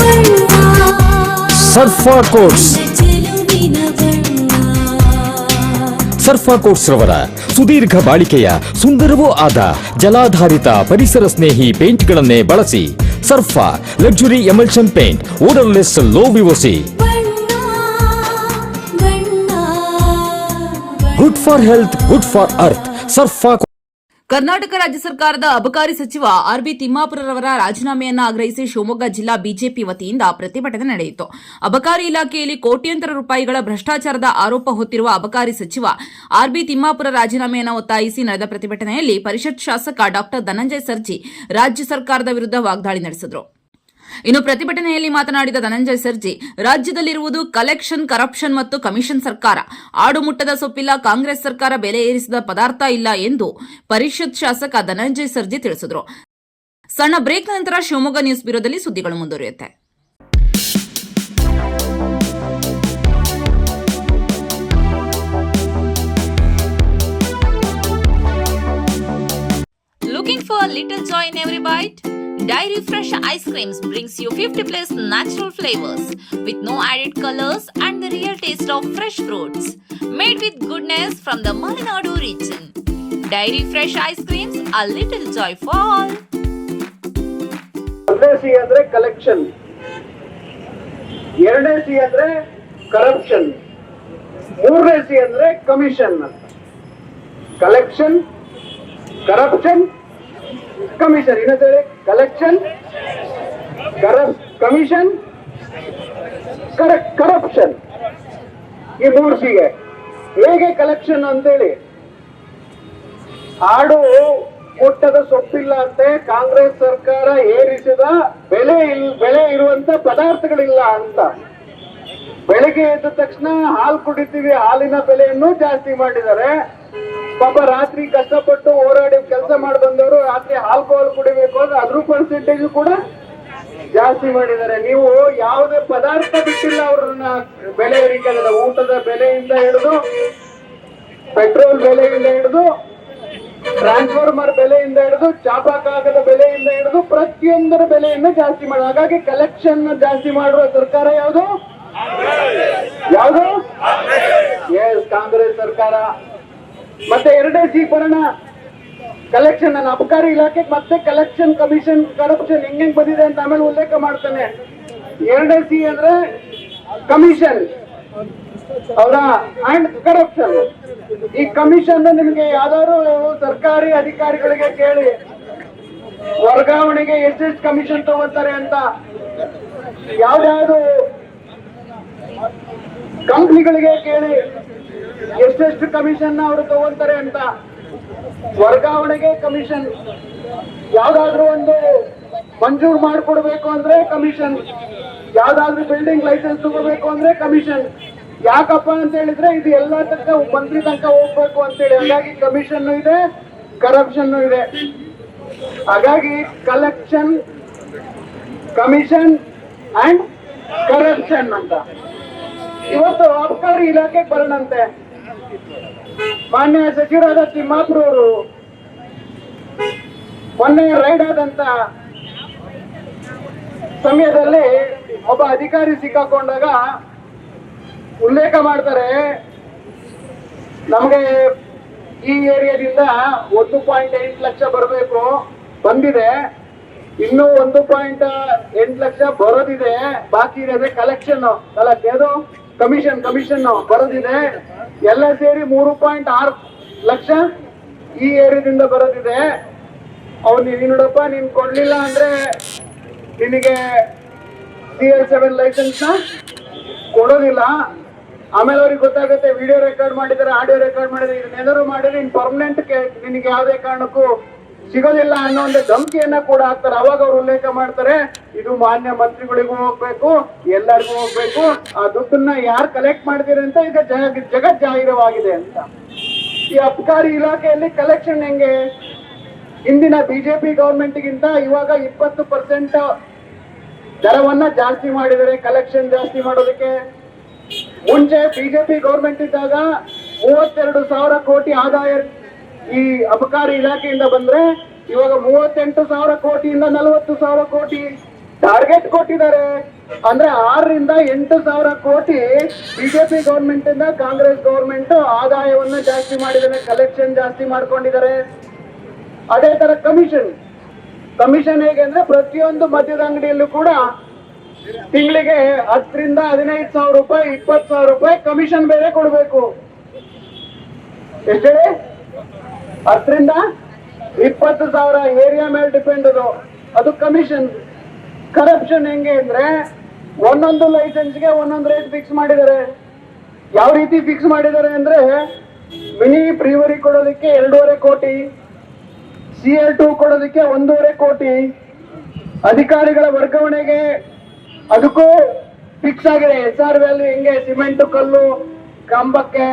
ಬಣ್ಣ ಸರ್ಫಾ ಕೋಟ್ಸ್ ರವರ ಸುದೀರ್ಘ ಬಾಳಿಕೆಯ ಸುಂದರವೂ ಆದ ಜಲಾಧಾರಿತ ಪರಿಸರ ಸ್ನೇಹಿ ಪೇಂಟ್ಗಳನ್ನೇ ಬಳಸಿ ಸರ್ಫಾ luxury emulsion paint odourless low VOC ಬಣ್ಣ ಬಣ್ಣ good for health good for earth ಸರ್ಫಾ Karnataka ರಾಜ್ಯ ಸರ್ಕಾರದ ಅಬಕಾರಿ ಸಚಿವ ಆರ್ ಬಿ ತಿಮ್ಮಾಪುರರವರ ರಾಜೀನಾಮೆಯನ್ನು ಆಗ್ರಹಿಸಿ ಶಿವಮೊಗ್ಗ ಜಿಲ್ಲಾ ಬಿಜೆಪಿ ವತಿಯಿಂದ ಪ್ರತಿಭಟನೆ ನಡೆಯಿತು. ಅಬಕಾರಿ ಇಲಾಖೆಯಲ್ಲಿ ಕೋಟ್ಯಂತರ ರೂಪಾಯಿಗಳ ಭ್ರಷ್ಟಾಚಾರದ ಆರೋಪ ಹೊತ್ತಿರುವ ಅಬಕಾರಿ ಸಚಿವ ಆರ್ ಬಿ ತಿಮ್ಮಾಪುರ ರಾಜೀನಾಮೆಯನ್ನು ಒತ್ತಾಯಿಸಿ ನಡೆದ ಪ್ರತಿಭಟನೆಯಲ್ಲಿ ಪರಿಷತ್ ಶಾಸಕ ಡಾ ಧನಂಜಯ ಸರ್ಜಿ ರಾಜ್ಯ ಸರ್ಕಾರದ ವಿರುದ್ಧ ವಾಗ್ದಾಳಿ ನಡೆಸಿದರು. ಇನ್ನು ಪ್ರತಿಭಟನೆಯಲ್ಲಿ ಮಾತನಾಡಿದ ಧನಂಜಯ ಸರ್ಜಿ, ರಾಜ್ಯದಲ್ಲಿರುವುದು ಕಲೆಕ್ಷನ್ ಕರಪ್ಷನ್ ಮತ್ತು ಕಮಿಷನ್ ಸರ್ಕಾರ. ಆಡುಮುಟ್ಟದ ಸೊಪ್ಪಿಲ್ಲ, ಕಾಂಗ್ರೆಸ್ ಸರ್ಕಾರ ಬೆಲೆ ಏರಿಸಿದ ಪದಾರ್ಥ ಇಲ್ಲ ಎಂದು ಪರಿಷತ್ ಶಾಸಕ ಧನಂಜಯ ಸರ್ಜಿ ತಿಳಿಸಿದರು. ಸಣ್ಣ ಬ್ರೇಕ್ ನಂತರ ಶಿವಮೊಗ್ಗ ನ್ಯೂಸ್ ಬ್ಯೂರೋದಲ್ಲಿ ಸುದ್ದಿಗಳು ಮುಂದುವರಿಯುತ್ತೆ. Looking for a little joy in every bite? Dairy Fresh Ice Creams brings you 50 plus natural flavors with no added colors and the real taste of fresh fruits. Made with goodness from the Malenadu region. Dairy Fresh Ice Creams, a little joy for all. ಒಂದನೇ C ಅಂದ್ರೆ collection ಎರಡನೇ C ಅಂದ್ರೆ corruption ಮೂರನೇ C ಅಂದ್ರೆ commission collection corruption commission ಏನಂತ ಹೇಳಿ collection commission corruption ಈ ಮೂರು ಸಿಗೆ ಹೇಗೆ ಕಲೆಕ್ಷನ್ ಅಂತೇಳಿ? ಆಡು ಕೊಟ್ಟದ ಸೊಪ್ಪಿಲ್ಲ ಅಂತೆ, ಕಾಂಗ್ರೆಸ್ ಸರ್ಕಾರ ಏರಿಸಿದ ಬೆಲೆ ಇಲ್, ಬೆಲೆ ಇರುವಂತ ಪದಾರ್ಥಗಳಿಲ್ಲ ಅಂತ. ಬೆಳಿಗ್ಗೆ ಎದ್ದ ತಕ್ಷಣ ಹಾಲು ಕುಡಿತೀವಿ, ಹಾಲಿನ ಬೆಲೆಯನ್ನು ಜಾಸ್ತಿ ಮಾಡಿದ್ದಾರೆ. ಪಾಪ ರಾತ್ರಿ ಕಷ್ಟಪಟ್ಟು ಹೋರಾಡಿ ಕೆಲಸ ಮಾಡಿ ಬಂದವರು ರಾತ್ರಿ ಆಲ್ಕೋಹಾಲ್ ಕುಡಿಬೇಕು ಅಂದ್ರೆ ಅದ್ರ ಪರ್ಸೆಂಟೇಜ್ ಕೂಡ ಜಾಸ್ತಿ ಮಾಡಿದ್ದಾರೆ. ನೀವು ಯಾವುದೇ ಪದಾರ್ಥ ಬಿಟ್ಟಿಲ್ಲ ಅವ್ರನ್ನ ಬೆಲೆ ಏರಿಕೆಗಳ ಊಟದ ಬೆಲೆಯಿಂದ ಹಿಡಿದು ಪೆಟ್ರೋಲ್ ಬೆಲೆಯಿಂದ ಹಿಡಿದು ಟ್ರಾನ್ಸ್ಫಾರ್ಮರ್ ಬೆಲೆಯಿಂದ ಹಿಡಿದು ಚಾಪಕಾಗದ ಬೆಲೆಯಿಂದ ಹಿಡಿದು ಪ್ರತಿಯೊಂದರ ಬೆಲೆಯನ್ನು ಜಾಸ್ತಿ ಮಾಡಿ ಹಾಗಾಗಿ ಕಲೆಕ್ಷನ್ ಜಾಸ್ತಿ ಮಾಡುವ ಸರ್ಕಾರ ಯಾವುದು? ಯಾವುದು? ಎಸ್ ಕಾಂಗ್ರೆಸ್ ಸರ್ಕಾರ. ಮತ್ತೆ ಎರಡೇ ಸಿ ಬರೋಣ. ಕಲೆಕ್ಷನ್ ನನ್ನ ಅಬಕಾರಿ ಇಲಾಖೆಗೆ ಮತ್ತೆ ಕಲೆಕ್ಷನ್ ಕಮಿಷನ್ ಕರಪ್ಷನ್ ಹೆಂಗ್ ಬಂದಿದೆ ಅಂತ ಆಮೇಲೆ ಉಲ್ಲೇಖ ಮಾಡ್ತಾನೆ. ಎರಡೇ ಸಿ ಅಂದ್ರೆ ಕಮಿಷನ್ ಅವರ ಅಂಡ್ ಕರಪ್ಷನ್ ಈ ಕಮಿಷನ್ ನಿಮಗೆ ಯಾವ್ದಾದ್ರು ಸರ್ಕಾರಿ ಅಧಿಕಾರಿಗಳಿಗೆ ಕೇಳಿ. ವರ್ಗಾವಣೆಗೆ ಎಷ್ಟೆಷ್ಟು ಕಮಿಷನ್ ತಗೋತಾರೆ ಅಂತ. ಯಾವ್ದಾದ್ರು ಕಂಪ್ನಿಗಳಿಗೆ ಕೇಳಿ. ಎಷ್ಟೆಷ್ಟು ಕಮಿಷನ್ ಅವರು ತಗೊಂತಾರೆ ಅಂತ? ವರ್ಗಾವಣೆಗೆ ಕಮಿಷನ್. ಯಾವ್ದಾದ್ರು ಒಂದು ಮಂಜೂರು ಮಾಡಿಕೊಡ್ಬೇಕು ಅಂದ್ರೆ ಕಮಿಷನ್. ಯಾವ್ದಾದ್ರು ಬಿಲ್ಡಿಂಗ್ ಲೈಸೆನ್ಸ್ ತಗೋಬೇಕು ಅಂದ್ರೆ ಕಮಿಷನ್. ಯಾಕಪ್ಪ ಅಂತ ಹೇಳಿದ್ರೆ ಇದು ಎಲ್ಲ ತನಕ ಮಂತ್ರಿ ತನಕ ಹೋಗ್ಬೇಕು ಅಂತೇಳಿ ಹಾಗಾಗಿ ಕಮಿಷನ್ ಇದೆ ಕರಪ್ಷನ್ ಇದೆ. ಹಾಗಾಗಿ ಕಲೆಕ್ಷನ್ ಕಮಿಷನ್ ಅಂಡ್ ಕರಪ್ಷನ್ ಅಂತ. ಇವತ್ತು ಅಬಕಾರಿ ಇಲಾಖೆಗೆ ಬರೋಣಂತೆ. ಮಾನ್ಯ ಸಚಿವರಾದ ತಿಮ್ಮಾಪುರವರು ಮೊನ್ನೆ ರೈಡ್ ಆದಂತ ಸಮಯದಲ್ಲಿ ಒಬ್ಬ ಅಧಿಕಾರಿ ಸಿಕ್ಕಾಕೊಂಡಾಗ ಉಲ್ಲೇಖ ಮಾಡ್ತಾರೆ, ನಮಗೆ ಈ ಏರಿಯಾದಿಂದ ಒಂದು ಪಾಯಿಂಟ್ ಎಂಟು ಲಕ್ಷ ಬರಬೇಕು, ಬಂದಿದೆ. ಇನ್ನೂ ಒಂದು ಪಾಯಿಂಟ್ ಎಂಟು ಲಕ್ಷ ಬರೋದಿದೆ, ಬಾಕಿ ಇರೋದೇ ಕಲೆಕ್ಷನ್ ಕಲೆಕ್ಟ್ ಯಾವುದು ಕಮಿಷನ್ ಕಮಿಷನ್ ಬರೋದಿದೆ. ಎಲ್ಲ ಸೇರಿ ಮೂರು ಪಾಯಿಂಟ್ ಆರು ಲಕ್ಷ ಈ ಏರಿಯಾದಿಂದ ಬರೋದಿದೆ. ಅವ್ನು ನೀನು ನೋಡಪ್ಪ ನೀನ್ ಕೊಡ್ಲಿಲ್ಲ ಅಂದ್ರೆ ನಿನಗೆ ಸಿ ಎಲ್ ಸೆವೆನ್ ಲೈಸೆನ್ಸ್ ಕೊಡೋದಿಲ್ಲ. ಆಮೇಲೆ ಅವ್ರಿಗೆ ಗೊತ್ತಾಗುತ್ತೆ ವಿಡಿಯೋ ರೆಕಾರ್ಡ್ ಮಾಡಿದ್ದಾರೆ ಆಡಿಯೋ ರೆಕಾರ್ಡ್ ಮಾಡಿದ್ದಾರೆ, ಇದನ್ನೇನಾದ್ರು ಮಾಡಿದ್ರೆ ಇನ್ ಪರ್ಮನೆಂಟ್ ನಿನಗೆ ಯಾವುದೇ ಕಾರಣಕ್ಕೂ ಸಿಗೋದಿಲ್ಲ ಅನ್ನೋ ಒಂದು ಧಮಕಿಯನ್ನ ಕೂಡ ಹಾಕ್ತಾರೆ. ಅವಾಗ ಅವ್ರು ಉಲ್ಲೇಖ ಮಾಡ್ತಾರೆ, ಇದು ಮಾನ್ಯ ಮಂತ್ರಿಗಳಿಗೂ ಹೋಗ್ಬೇಕು, ಎಲ್ಲರಿಗೂ ಹೋಗ್ಬೇಕು, ಆ ದುಡ್ಡನ್ನ ಯಾರು ಕಲೆಕ್ಟ್ ಮಾಡ್ತೀರಿ ಅಂತ ಈಗ ಜಗ ಜಗತ್ ಜಾಹೀರವಾಗಿದೆ ಅಂತ. ಈ ಅಬ್ಕಾರಿ ಇಲಾಖೆಯಲ್ಲಿ ಕಲೆಕ್ಷನ್ ಹೆಂಗೆ? ಹಿಂದಿನ ಬಿಜೆಪಿ ಗವರ್ಮೆಂಟ್ಗಿಂತ ಇವಾಗ ಇಪ್ಪತ್ತು ಪರ್ಸೆಂಟ್ ದರವನ್ನ ಜಾಸ್ತಿ ಮಾಡಿದರೆ ಕಲೆಕ್ಷನ್ ಜಾಸ್ತಿ ಮಾಡೋದಕ್ಕೆ. ಮುಂಚೆ ಬಿಜೆಪಿ ಗವರ್ಮೆಂಟ್ ಇದ್ದಾಗ ಮೂವತ್ತೆರಡು ಸಾವಿರ ಕೋಟಿ ಆದಾಯ ಈ ಅಬಕಾರಿ ಇಲಾಖೆಯಿಂದ ಬಂದ್ರೆ ಇವಾಗ ಮೂವತ್ತೆಂಟು ಸಾವಿರ ಕೋಟಿಯಿಂದ ನಲವತ್ತು ಸಾವಿರ ಕೋಟಿ ಟಾರ್ಗೆಟ್ ಕೊಟ್ಟಿದ್ದಾರೆ. ಅಂದ್ರೆ ಆರರಿಂದ ಎಂಟು ಸಾವಿರ ಕೋಟಿ ಬಿಜೆಪಿ ಗೌರ್ಮೆಂಟ್ ಇಂದ ಕಾಂಗ್ರೆಸ್ ಗೌರ್ಮೆಂಟ್ ಆದಾಯವನ್ನ ಜಾಸ್ತಿ ಮಾಡಿದ್ದಾರೆ ಕಲೆಕ್ಷನ್ ಜಾಸ್ತಿ ಮಾಡ್ಕೊಂಡಿದ್ದಾರೆ. ಅದೇ ತರ ಕಮಿಷನ್ ಕಮಿಷನ್ ಹೇಗೆ ಅಂದ್ರೆ ಪ್ರತಿಯೊಂದು ಮದ್ಯದ ಅಂಗಡಿಯಲ್ಲೂ ಕೂಡ ತಿಂಗಳಿಗೆ ಹತ್ತರಿಂದ ಹದಿನೈದು ಸಾವಿರ ರೂಪಾಯಿ, ಇಪ್ಪತ್ತು ಸಾವಿರ ರೂಪಾಯಿ ಕಮಿಷನ್ ಬೇರೆ ಕೊಡಬೇಕು. ಎಷ್ಟೇ ಹತ್ತರಿಂದ ಇಪ್ಪತ್ತು ಸಾವಿರ ಏರಿಯಾ ಮೇಲೆ ಡಿಪೆಂಡ್ ಅದು. ಅದು ಕಮಿಷನ್. ಕರಪ್ಷನ್ ಹೆಂಗೆ ಅಂದ್ರೆ ಒಂದೊಂದು ಲೈಸೆನ್ಸ್ಗೆ ಒಂದೊಂದು ರೇಟ್ ಫಿಕ್ಸ್ ಮಾಡಿದ್ದಾರೆ. ಯಾವ ರೀತಿ ಫಿಕ್ಸ್ ಮಾಡಿದ್ದಾರೆ ಅಂದ್ರೆ ಮಿನಿ ಪ್ರೀವರಿ ಕೊಡೋದಕ್ಕೆ ಎರಡೂವರೆ ಕೋಟಿ ಸಿ ಎಲ್ ಟು ಕೊಡೋದಕ್ಕೆ ಒಂದೂವರೆ ಕೋಟಿ. ಅಧಿಕಾರಿಗಳ ವರ್ಗಾವಣೆಗೆ ಅದಕ್ಕೂ ಫಿಕ್ಸ್ ಆಗಿದೆ. ಎಸ್ ಆರ್ ವ್ಯಾಲ್ಯೂ ಹೆಂಗೆ? ಸಿಮೆಂಟ್, ಕಲ್ಲು, ಕಂಬಕ್ಕೆ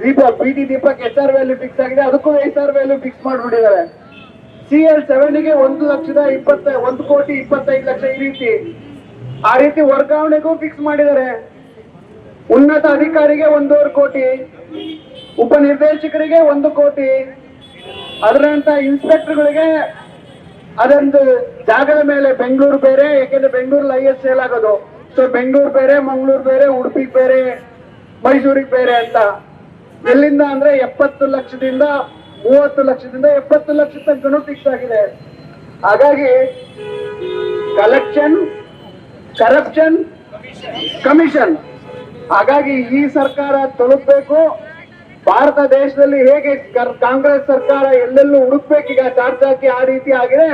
ದೀಪ ಬಿಡಿ Deepak S R value fix ಆಗಿದೆ. ಅದಕ್ಕೂ ಎಸ್ ಆರ್ ವ್ಯಾಲ್ಯೂ ಫಿಕ್ಸ್ ಮಾಡ್ಬಿಟ್ಟಿದ್ದಾರೆ. ಸಿ ಎಲ್ ಸೆವೆನ್ಗೆ ಒಂದು ಲಕ್ಷದ ಇಪ್ಪತ್ತ, ಒಂದು ಕೋಟಿ ಇಪ್ಪತ್ತೈದು ಲಕ್ಷ ಈ ರೀತಿ. ಆ ರೀತಿ ವರ್ಗಾವಣೆಗೂ ಫಿಕ್ಸ್ ಮಾಡಿದ್ದಾರೆ. ಉನ್ನತ ಅಧಿಕಾರಿಗೆ ಒಂದೂವರೆ ಕೋಟಿ. ಉಪನಿರ್ದೇಶಕರಿಗೆ ಒಂದು ಕೋಟಿ. ಅದರಂತ ಇನ್ಸ್ಪೆಕ್ಟರ್ಗಳಿಗೆ ಅದೊಂದು ಜಾಗದ ಮೇಲೆ ಬೆಂಗಳೂರು ಬೇರೆ ಯಾಕೆಂದ್ರೆ ಬೆಂಗಳೂರಲ್ಲಿ ಐ ಎಸ್ ಸೇಲ್ ಆಗೋದು. ಸೊ ಬೆಂಗಳೂರು ಬೇರೆ, ಮಂಗಳೂರು ಬೇರೆ, ಉಡುಪಿಗೆ ಬೇರೆ, ಮೈಸೂರಿಗೆ ಬೇರೆ ಅಂತ. ಎಲ್ಲಿಂದ ಅಂದ್ರೆ ಎಪ್ಪತ್ತು ಲಕ್ಷದಿಂದ ಮೂವತ್ತು ಲಕ್ಷದಿಂದ ಎಪ್ಪತ್ತು ಲಕ್ಷ ತನಕ ಫಿಕ್ಸ್ ಆಗಿದೆ ಹಾಗಾಗಿ ಕಲೆಕ್ಷನ್ ಕರಪ್ಷನ್ ಕಮಿಷನ್ ಹಾಗಾಗಿ ಈ ಸರ್ಕಾರ ತಲುಪಬೇಕು. ಭಾರತ ದೇಶದಲ್ಲಿ ಹೇಗೆ ಕಾಂಗ್ರೆಸ್ ಸರ್ಕಾರ ಎಲ್ಲೆಲ್ಲೂ ಹುಡುಕ್ಬೇಕೀಗ ಚಾರ್ಜ್ ಹಾಕಿ ಆ ರೀತಿ ಆಗಿದೆ.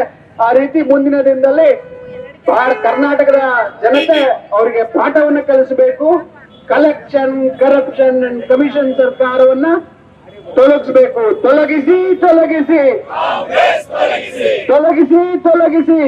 ಆ ರೀತಿ ಮುಂದಿನ ದಿನದಲ್ಲಿ ಕರ್ನಾಟಕದ ಜನತೆ ಅವರಿಗೆ ಪಾಠವನ್ನು ಕಲಿಸಬೇಕು. ಕಲೆಕ್ಷನ್ ಕರಪ್ಷನ್ ಅಂಡ್ ಕಮಿಷನ್ ಸರ್ಕಾರವನ್ನ ತೊಲಗಿಸಬೇಕು. ತೊಲಗಿಸಿ ತೊಲಗಿಸಿ. ತೊಲಗಿಸಿ. ತೊಲಗಿಸಿ.